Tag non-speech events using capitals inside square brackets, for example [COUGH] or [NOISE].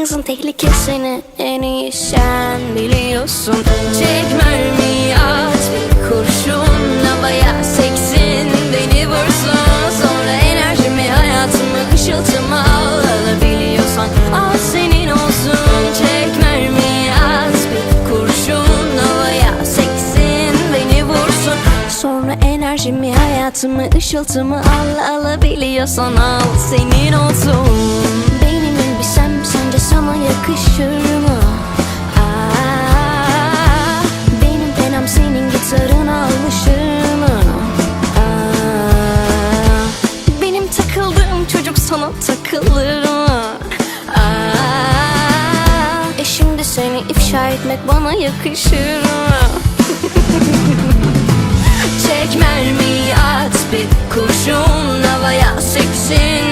hızın tehlikesini en iyi sen biliyorsun. Çek mermi at bir kurşun havaya seksin beni vursun. Sonra enerjimi hayatımı ışıltımı al alabiliyorsan al senin olsun. Çek mermi at bir kurşun havaya seksin beni vursun. Sonra enerjimi hayatımı ışıltımı al alabiliyorsan al senin olsun çocuk sana takılır mı? Aa, e şimdi seni ifşa etmek bana yakışır mı? [LAUGHS] Çek mermi at bir kurşun havaya seksin